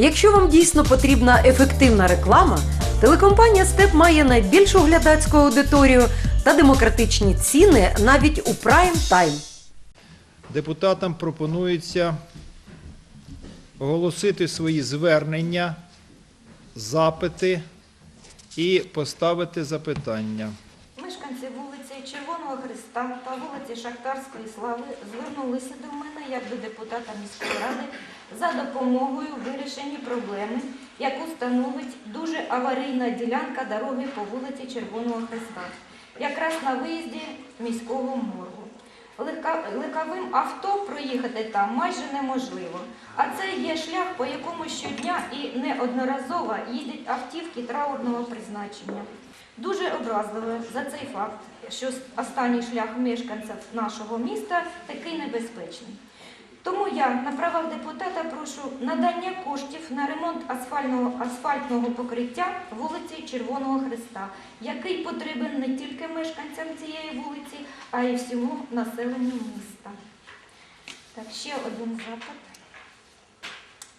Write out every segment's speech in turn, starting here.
Якщо вам дійсно потрібна ефективна реклама, телекомпанія Степ має найбільшу глядацьку аудиторію та демократичні ціни навіть у прайм тайм. Депутатам пропонується оголосити свої звернення, запити і поставити запитання. Мешканці вулиці Червоного Та вулиці Шахтарської Слави звернулися до мене як до депутата міської ради за допомогою в проблеми, яку становить дуже аварійна ділянка дороги по вулиці Червоного Христа, якраз на виїзді міського моргу. Легковим авто проїхати там майже неможливо, а це є шлях, по якому щодня і неодноразово їздять автівки траурного призначення. Дуже образливо за цей факт, що останній шлях мешканців нашого міста такий небезпечний. Тому я на правах депутата прошу надання коштів на ремонт асфальтного, асфальтного покриття вулиці Червоного Христа, який потрібен не тільки мешканцям цієї вулиці, а й всьому населенню міста. Так, ще один запит.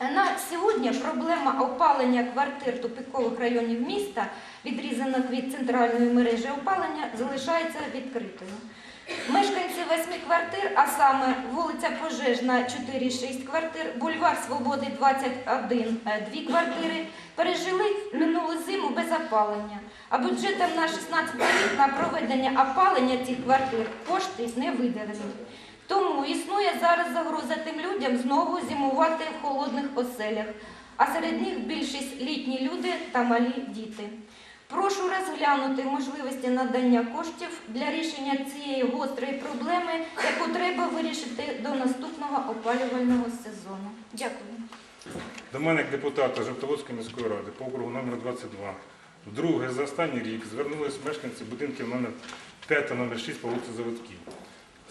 На сьогодні проблема опалення квартир тупикових районів міста, відрізаних від центральної мережі опалення, залишається відкритою. Мешканці восьми квартир, а саме вулиця Пожежна 4-6 квартир, бульвар Свободи 21 е, дві квартири, пережили минулу зиму без опалення. А бюджетом на 16 рік на проведення опалення цих квартир кошти не виділені. Тому існує зараз загроза тим людям знову зимувати в холодних оселях, а серед них більшість літні люди та малі діти. Прошу розглянути можливості надання коштів для рішення цієї гострої проблеми, яку треба вирішити до наступного опалювального сезону. Дякую. До мене як депутата Жовтоводської міської ради по округу номер 22 вдруге за останній рік звернулись мешканці будинків номер 5 та номер 6 по вулиці Заводській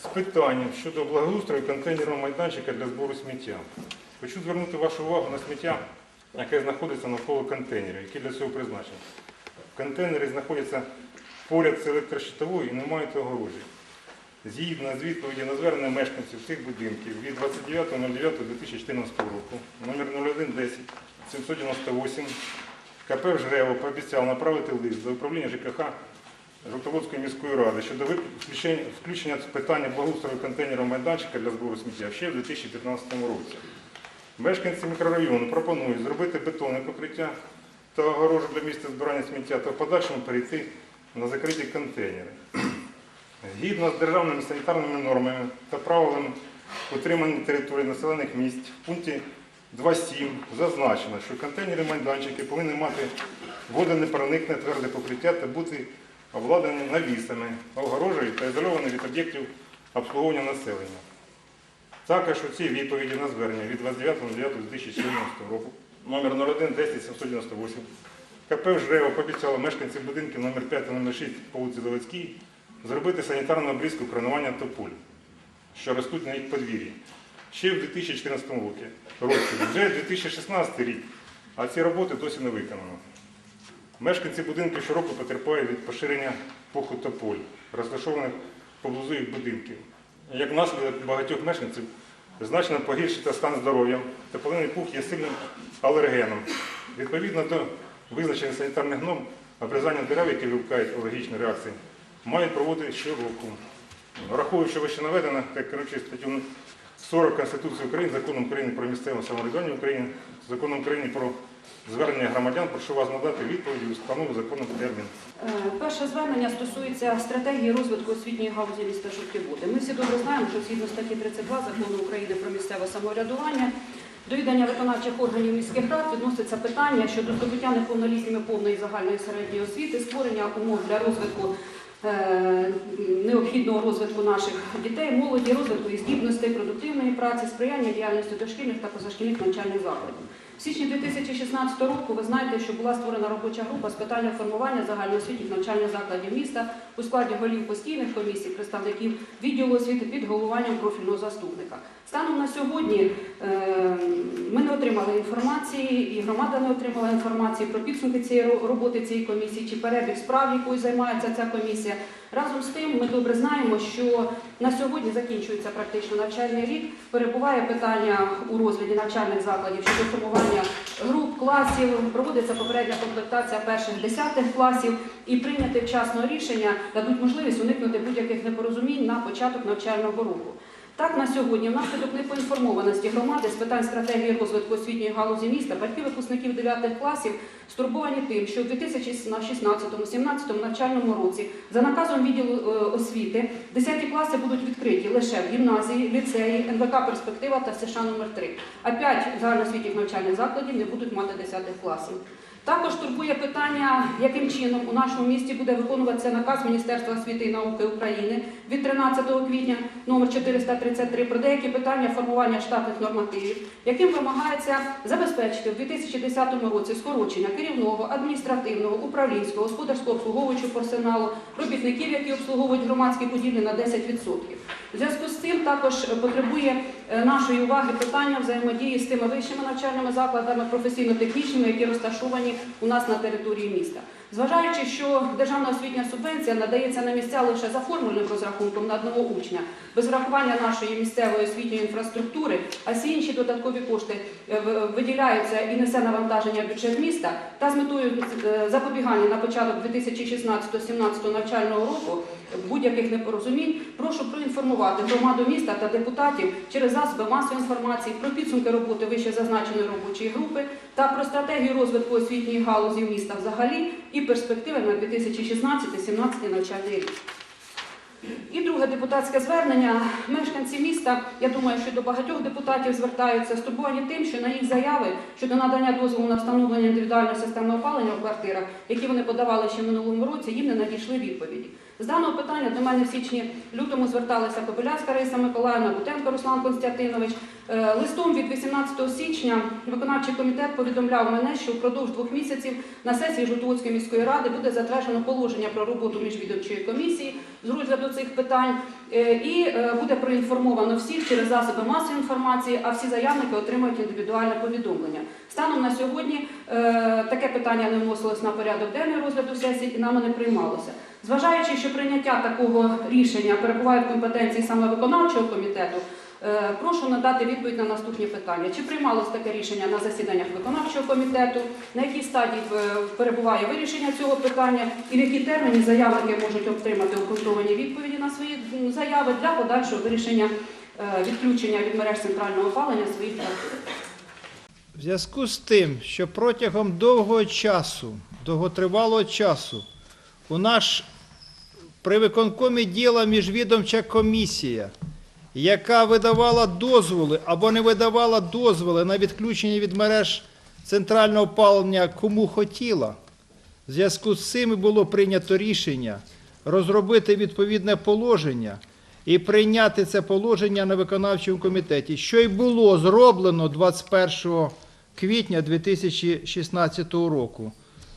з питанням щодо благоустрою контейнерного майданчика для збору сміття. Хочу звернути вашу увагу на сміття, яке знаходиться навколо контейнерів, які для цього призначені. Контейнери знаходяться поряд з електрощитовою і не мають огорожі. Згідно з відповіді на звернення мешканців цих будинків від 29.09.2014 року, номер 0110 798, КП «Жрево» пообіцяв направити лист до управління ЖКХ Жовтоводської міської ради щодо включення, питання благоустрою контейнерного майданчика для збору сміття ще в 2015 році. Мешканці мікрорайону пропонують зробити бетонне покриття та огорожу для місця збирання сміття та в подальшому перейти на закриті контейнери. Згідно з державними санітарними нормами та правилами утримання території населених місць в пункті 2.7 зазначено, що контейнери майданчики повинні мати водонепроникне тверде покриття та бути обладнані навісами, огорожею та ізольовані від об'єктів обслуговування населення. Також у цій відповіді на звернення від 29.09.2014 року номер 01 10 798 КП «Жрево» пообіцяло мешканців будинків номер 5 та номер 6 по вулиці Заводській зробити санітарну обрізку кронування тополь, що ростуть на їх подвір'ї. Ще в 2014 році. році. Вже 2016 рік, а ці роботи досі не виконано. Мешканці будинків щороку потерпають від поширення пуху тополь, розташованих поблизу їх будинків. Як наслідок багатьох мешканців значно погіршиться стан здоров'я. Тополиний пух є сильним алергеном. Відповідно до визначених санітарних норм, обрізання дерев, які викликають алергічні реакції, мають проводити щороку. Враховуючи вище наведено, як керуючи статтю 40 Конституції України, законом України про місцеве самоврядування України, законом України про звернення громадян, прошу вас надати відповіді у встановлений законом термін. Е, Перше звернення стосується стратегії розвитку освітньої галузі міста Жовті Ми всі добре знаємо, що згідно статті 32 закону України про місцеве самоврядування до виконавчих органів міських рад відноситься питання щодо здобуття неповнолітніми повної загальної середньої освіти, створення умов для розвитку е, необхідного розвитку наших дітей, молоді, розвитку їх здібностей, продуктивної праці, сприяння діяльності дошкільних та позашкільних навчальних закладів. В січні 2016 року ви знаєте, що була створена робоча група з питання формування загальноосвітніх навчальних закладів міста у складі голів постійних комісій, представників відділу освіти під головуванням профільного заступника. Станом на сьогодні е, ми не отримали інформації, і громада не отримала інформації про підсумки цієї роботи цієї комісії чи перебіг справ, якою займається ця комісія. Разом з тим, ми добре знаємо, що на сьогодні закінчується практично навчальний рік. Перебуває питання у розгляді навчальних закладів щодо формування груп, класів, проводиться попередня комплектація перших 10 класів і прийняти вчасно рішення дадуть можливість уникнути будь-яких непорозумінь на початок навчального року. Так, на сьогодні, внаслідок непоінформованості громади з питань стратегії розвитку освітньої галузі міста, батьки випускників 9 класів стурбовані тим, що у 2016-2017 навчальному році за наказом відділу е, освіти 10 класи будуть відкриті лише в гімназії, ліцеї, НВК «Перспектива» та США номер 3 а 5 загальноосвітніх навчальних закладів не будуть мати 10 класів. Також турбує питання, яким чином у нашому місті буде виконуватися наказ Міністерства освіти і науки України від 13 квітня номер 433 про деякі питання формування штатних нормативів, яким вимагається забезпечити в 2010 році скорочення керівного, адміністративного, управлінського, господарського обслуговуючого персоналу, робітників, які обслуговують громадські будівлі на 10%. У зв'язку з цим також потребує е, нашої уваги питання взаємодії з тими вищими навчальними закладами професійно-технічними, які розташовані у нас на території міста. Зважаючи, що державна освітня субвенція надається на місця лише за формульним розрахунком на одного учня, без врахування нашої місцевої освітньої інфраструктури, а всі інші додаткові кошти е, виділяються і несе навантаження бюджет міста, та з метою е, запобігання на початок 2016-2017 навчального року будь-яких непорозумінь, прошу проінформувати громаду міста та депутатів через засоби масової інформації про підсумки роботи вище зазначеної робочої групи та про стратегію розвитку освітньої галузі міста взагалі і перспективи на 2016-2017 навчальний рік. І друге депутатське звернення. Мешканці міста, я думаю, що до багатьох депутатів звертаються стурбовані тим, що на їх заяви щодо надання дозволу на встановлення індивідуальної системи опалення у квартирах, які вони подавали ще в минулому році, їм не надійшли відповіді. З даного питання до мене в січні лютому зверталися Кобиляцька Раїса Миколаївна, Бутенко Руслан Константинович. Е, Листом від 18 січня виконавчий комітет повідомляв мене, що впродовж двох місяців на сесії Жовтоводської міської ради буде затверджено положення про роботу міжвідомчої комісії з розгляду цих питань е, і е, буде проінформовано всіх через засоби масової інформації, а всі заявники отримають індивідуальне повідомлення. Станом на сьогодні таке питання не вносилось на порядок денний розгляду сесії і нами не приймалося. Зважаючи, що прийняття такого рішення перебуває в компетенції саме виконавчого комітету, прошу надати відповідь на наступні питання. Чи приймалось таке рішення на засіданнях виконавчого комітету? На якій стадії е, перебуває вирішення цього питання? І в які терміни заявники можуть отримати обґрунтовані відповіді на свої заяви для подальшого вирішення е, відключення від мереж центрального опалення своїх квартир? В зв'язку з тим, що протягом довгого часу, довготривалого часу, у нас при виконкомі діла міжвідомча комісія, яка видавала дозволи або не видавала дозволи на відключення від мереж центрального опалення кому хотіла. В зв'язку з цим було прийнято рішення розробити відповідне положення і прийняти це положення на виконавчому комітеті, що й було зроблено 21 квітня 2016 року.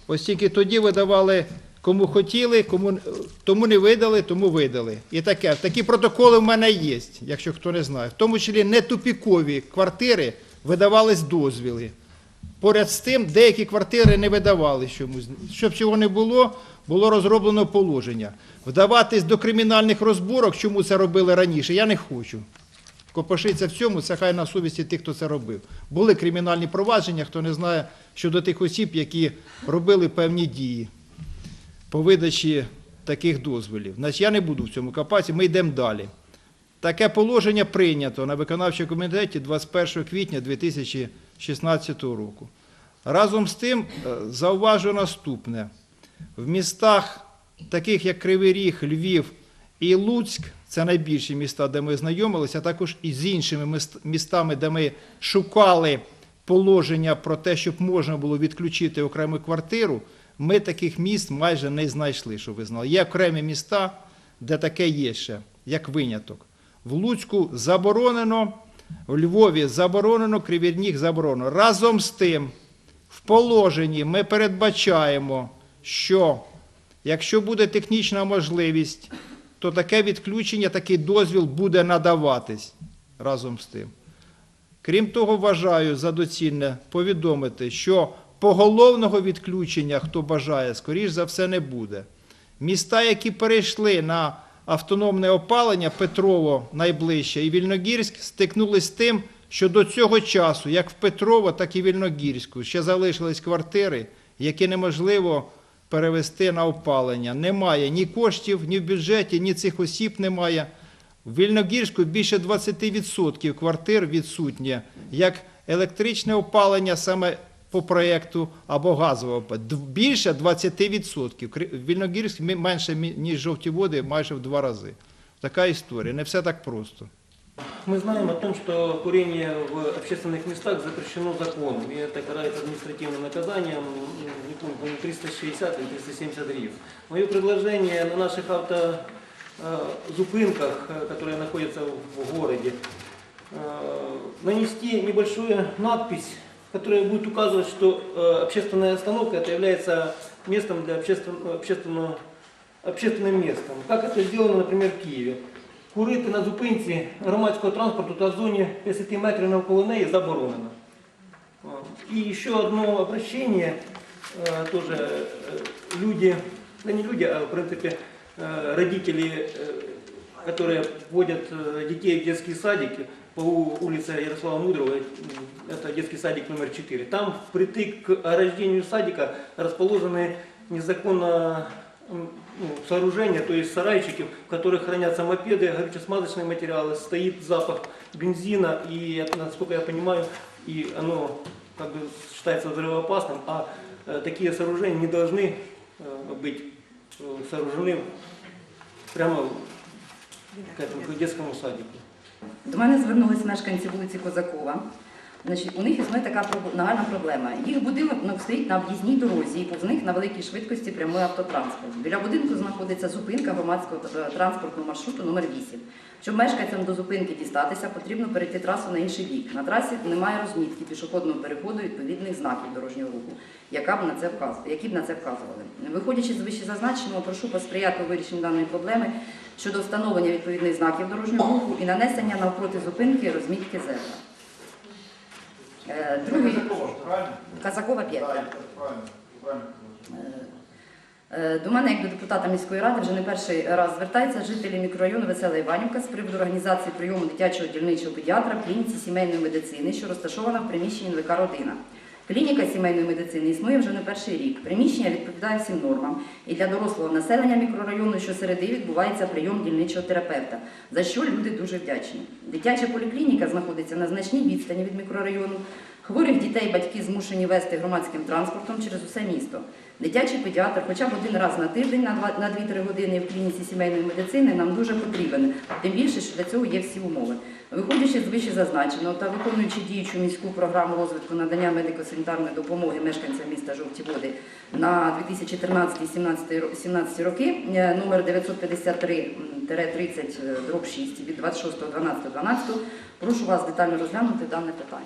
Ось тільки тоді видавали кому хотіли, кому тому не видали, тому видали. І таке. Такі протоколи в мене є, якщо хто не знає. В тому числі не тупікові квартири видавались дозвіли. Поряд з тим, деякі квартири не видавали чомусь. Щоб цього не було, було розроблено положення. Вдаватись до кримінальних розборок, чому це робили раніше, я не хочу. Копошиться в цьому, це хай на совісті тих, хто це робив. Були кримінальні провадження, хто не знає, щодо тих осіб, які робили певні дії по видачі таких дозволів. Значить, я не буду в цьому копатися, ми йдемо далі. Таке положення прийнято на виконавчому комітеті 21 квітня 2016 року. Разом з тим е, зауважу наступне. В містах, таких як Кривий Ріг, Львів і Луцьк, це найбільші міста, де ми знайомилися, а також і з іншими містами, де ми шукали положення про те, щоб можна було відключити окрему квартиру, ми таких міст майже не знайшли, щоб ви знали. Є окремі міста, де таке є ще, як виняток. В Луцьку заборонено, в Львові заборонено, Кривий Ріг заборонено. Разом з тим, в положенні ми передбачаємо, що якщо буде технічна можливість, то таке відключення, такий дозвіл буде надаватись разом з тим. Крім того, вважаю за доцільне повідомити, що поголовного відключення, хто бажає, скоріш за все, не буде. Міста, які перейшли на автономне опалення, Петрово найближче і Вільногірськ, стикнулись з тим, що до цього часу, як в Петрово, так і Вільногірську, ще залишились квартири, які неможливо перевести на опалення. Немає ні коштів, ні в бюджеті, ні цих осіб немає. В Вільногірську більше 20% квартир відсутнє, як електричне опалення саме по проєкту або газове опалення. Д- Більше 20%. Кри- Вільногірськ мі- менше, мі- ніж жовті води, майже в два рази. Така історія. Не все так просто. Мы знаем о том, что курение в общественных местах запрещено законом, и это карается административным наказанием, м, не помню, по-моему, 360 или 370 гривен. Мое предложение на наших автозупинках, э, которые находятся в городе, э, нанести небольшую надпись, которая будет указывать, что э, общественная остановка это является местом для обществен- общественного, общественным местом. Как это сделано, например, в Киеве. Курити на зупинці громадського транспорту та в зоні 50 метрів навколо неї заборонено. А, И еще одно обращение, э, тоже э, люди, да не люди, а в принципе э, родители, э, которые водят э, детей в детские садики по улице Ярослава Мудрого, это детский садик номер 4. Там впритык к ограждению садика расположены незаконно ну, сооружения, то есть сарайчики, в которых хранятся мопеды, горюче-смазочные материалы, стоит запах бензина, и, насколько я понимаю, и оно как бы считается взрывоопасным, а э, такие сооружения не должны э, быть э, сооружены прямо к этому к детскому садику. До мене звернулись мешканці вулиці Козакова. Значить, у них існує така нагальна проблема. Їх будинок ну, стоїть на об'їзній дорозі, і повз них на великій швидкості прямує автотранспорт. Біля будинку знаходиться зупинка громадського транспортного маршруту номер 8. Щоб мешканцям до зупинки дістатися, потрібно перейти трасу на інший бік. На трасі немає розмітки пішохідного переходу відповідних знаків дорожнього руху, яка б на це вказ- які б на це вказували. Виходячи з вищезазначеного, прошу посприяти у вирішенні даної проблеми щодо встановлення відповідних знаків дорожнього руху і нанесення навпроти зупинки розмітки зебра. Е, Другий Казакова 5. Е, До мене, як до депутата міської ради, вже не перший раз звертаються жителі мікрорайону Весела Іванівка з приводу організації прийому дитячого дільничого педіатра в клініці сімейної медицини, що розташована в приміщенні НВК Родина. Клініка сімейної медицини існує вже не перший рік. Приміщення відповідає всім нормам. І для дорослого населення мікрорайону щосереди відбувається прийом дільничого терапевта, за що люди дуже вдячні. Дитяча поліклініка знаходиться на значній відстані від мікрорайону. Хворих дітей батьки змушені вести громадським транспортом через усе місто. Дитячий педіатр хоча б один раз на тиждень на 2-3 години в клініці сімейної медицини нам дуже потрібен, тим більше, що для цього є всі умови. Виходячи з вище зазначеного та виконуючи діючу міську програму розвитку надання медико-санітарної допомоги мешканцям міста Жовті Води на 2014-2017 роки, е, номер 953-30 дроб 6 від 26.12.12, прошу вас детально розглянути дане питання.